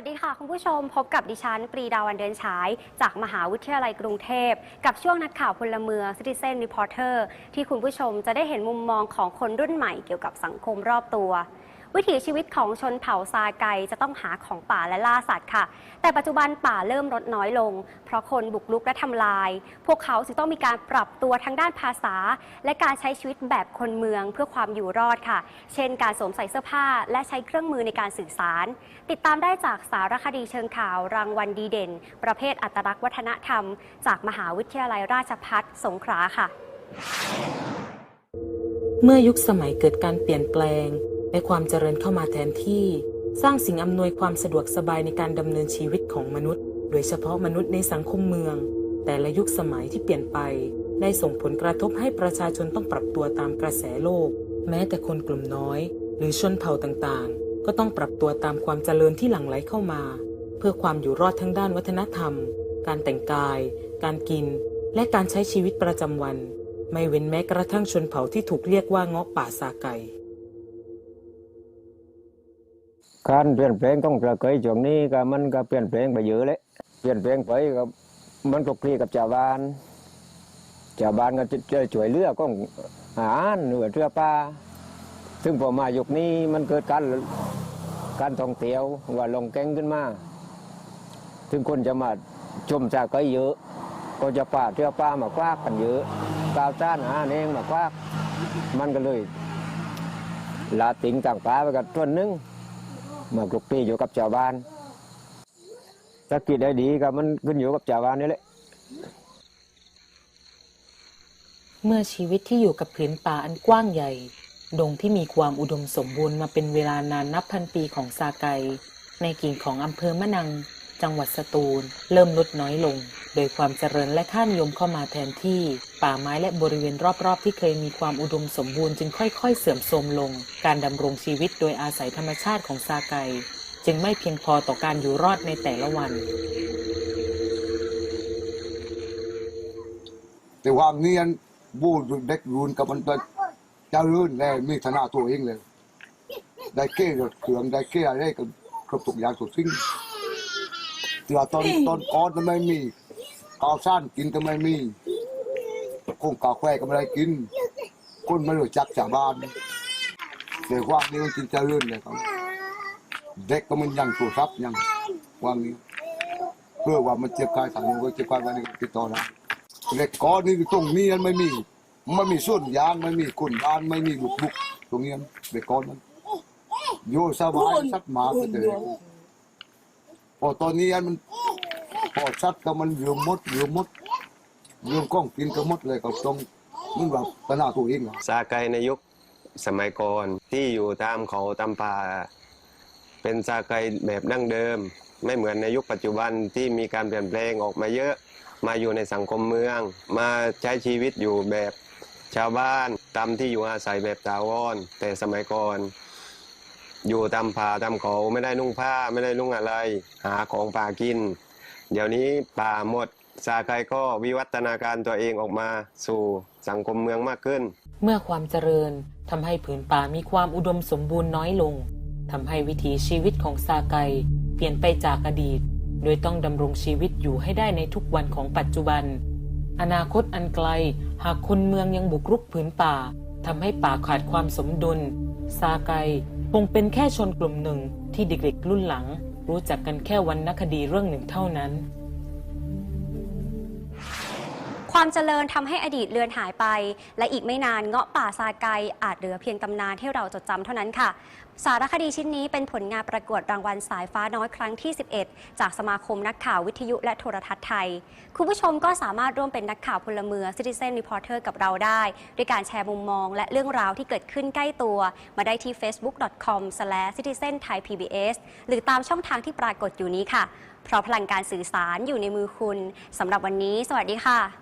สดีค่ะ คุณผู้ชมพบกับดิฉันปรีดาวันเดินฉาย จากมหาวิทยาลัยกรุงเทพ กับช่วงนักข่าวพลเมือง Citizen Reporter ที่คุณผู้ชมจะได้เห็นมุมมองของคนรุ่นใหม่เกี่ยวกับสังคมรอบตัว วิถีชีวิตของชนเผ่าซาไกจะต้องหาของป่าและล่าสัตว์ค่ะ แต่ปัจจุบันป่าเริ่มลดน้อยลง เพราะคนบุกรุกและทำลาย พวกเขาจึงต้องมีการปรับตัวทางด้านภาษา และการใช้ชีวิตแบบคนเมืองเพื่อความอยู่รอดค่ะ เช่น การสวมใส่เสื้อผ้า และใช้เครื่องมือในการสื่อสาร ติดตามได้จากสารคดีเชิงข่าวรางวัลดีเด่น ประเภทอัตลักษณ์วัฒนธรรม จากมหาวิทยาลัยราชภัฏสงขลาค่ะ เมื่อยุคสมัยเกิดการเปลี่ยนแปลง และความเจริญเข้ามาแทนที่ สร้างสิ่งอำนวยความสะดวกสบายในการดำเนินชีวิตของมนุษย์ โดยเฉพาะมนุษย์ในสังคมเมือง แต่ละยุคสมัยที่เปลี่ยนไป ได้ส่งผลกระทบให้ประชาชนต้องปรับตัวตามกระแสโลก แม้แต่คนกลุ่มน้อย หรือชนเผ่าต่างๆ ก็ต้องปรับตัวตามความเจริญที่หลั่งไหลเข้ามา เพื่อความอยู่รอดทั้งด้านวัฒนธรรม การแต่งกาย การกิน และการใช้ชีวิตประจำวัน ไม่เว้นแม้กระทั่งชนเผ่าที่ถูกเรียกว่าเงาะป่าซาไก่ การเปลี่ยนแปลงต้องประเกยช่วงนี้ก็มันก็เปลี่ยนแปลงไปเยอะเลยเปลี่ยนแปลงไปก็มันก็คลีกับชาวบ้านชาวบ้านก็จะจะช่วยเลือก็อาหารหรือเรือปลาซึ่งพอมายุคนี้มันเกิดการการท่องเที่ยวว่าลงแกงขึ้นมาถึงคนจะมาชมจากก็เยอะ ก็จะป่าเรือปลามาคว้ากกันเยอะกาวจ้านหาเองมาคว้ากมันก็เลยลาติงต่างปลาไปกับต้นหนึง มาคลุกคลีอยู่กับชาวบ้านถ้ากิจได้ดีก็มันขึ้นอยู่กับชาวบ้านนี่แหละ เมื่อชีวิตที่อยู่กับผืนป่าอันกว้างใหญ่ ดงที่มีความอุดมสมบูรณ์มาเป็นเวลานานนับพันปีของซาไก ในกิ่งของอำเภอมะนัง จังหวัดสตูล เริ่มลดน้อยลง โดยความเจริญและค่านิยมเข้ามาแทนที่ ป่าไม้และบริเวณรอบๆ ที่เคยมีความอุดมสมบูรณ์จึงค่อยๆ เสื่อมโทรมลง การดำรงชีวิตโดยอาศัยธรรมชาติของซาไก จึงไม่เพียงพอต่อการอยู่รอดในแต่ละวันแต่ว่าเงียนบูดเด็กรุนกับมันเป็นเจ้ารื่นแล้มีฐานะตัวเองเลย ได้เก้รถเครื่องได้เก้อะไรก็ครบทุกอย่างทุกสิ่ง แต่ว่าตอนตอนก้อนก็ไม่มีข้าวซ่านกินก็ไม่มีคงกาแฟก็ไม่ได้กิน คนไม่รู้จักชาวบ้านแต่ว่านี่มันกินเจ้ารื่นเลยครับเด็กก็มันยังโทรศัพท์ยังว่างนี้เพื่อว่ามันเจ็บกายทางนู้นก็เจ็บกายวันนี้ติดต่อได้เล็กก้อนนี่ตรงนี้มันไม่มีไม่มีส่วนยางไม่มีคนบ้านไม่มีบุกบุกตรงนี้เล็กก้อนมันโยสบายสักหมาไปเลย พอตอนนี้อันมันพอชัดก็มันเรือมดเรือมดเรือก้องกินก็มดเลยก็ต้องมันแบบปัญหาตัวเองเหรอซาไกในยุคสมัยก่อนที่อยู่ตามเขาตามป่า เป็นซาไกแบบดั้งเดิม ไม่เหมือนในยุคปัจจุบันที่มีการเปลี่ยนแปลงออกมาเยอะ มาอยู่ในสังคมเมือง มาใช้ชีวิตอยู่แบบชาวบ้านตามที่อยู่อาศัยแบบตาวอนแต่สมัยก่อน อยู่ตามป่าตามเขาไม่ได้นุ่งผ้าไม่ได้นุ่งอะไร หาของป่ากิน เดี๋ยวนี้ป่าหมดซาไกก็วิวัฒนาการตัวเองออกมาสู่สังคมเมืองมากขึ้น เมื่อความเจริญทำให้ผืนป่ามีความอุดมสมบูรณ์น้อยลงทำให้วิถีชีวิตของซาไกเปลี่ยนไปจากอดีต โดยต้องดำรงชีวิตอยู่ให้ได้ในทุกวันของปัจจุบัน อนาคตอันไกลหากคนเมืองยังบุกรุกผืนป่าทำให้ป่าขาดความสมดุล ซาไก คงเป็นแค่ชนกลุ่มหนึ่งที่เด็กๆรุ่นหลัง รู้จักกันแค่วรรณคดีเรื่องหนึ่งเท่านั้น ความเจริญทำให้อดีตเลือนหายไป และอีกไม่นานเงาะป่าซาไกอาจเหลือเพียงตำนานที่เราจดจำเท่านั้นค่ะ สารคดีชิ้นนี้เป็นผลงานประกวดรางวัลสายฟ้าน้อยครั้งที่ 11 จากสมาคมนักข่าววิทยุและโทรทัศน์ไทย คุณผู้ชมก็สามารถร่วมเป็นนักข่าวพลเมือง Citizen Reporter กับเราได้ ด้วยการแชร์มุมมอง และเรื่องราวที่เกิดขึ้นใกล้ตัว มาได้ที่ facebook.com/citizenthaipbs หรือตามช่องทางที่ปรากฏอยู่นี้ค่ะ เพราะพลังการสื่อสารอยู่ในมือคุณสำหรับวันนี้ สวัสดีค่ะ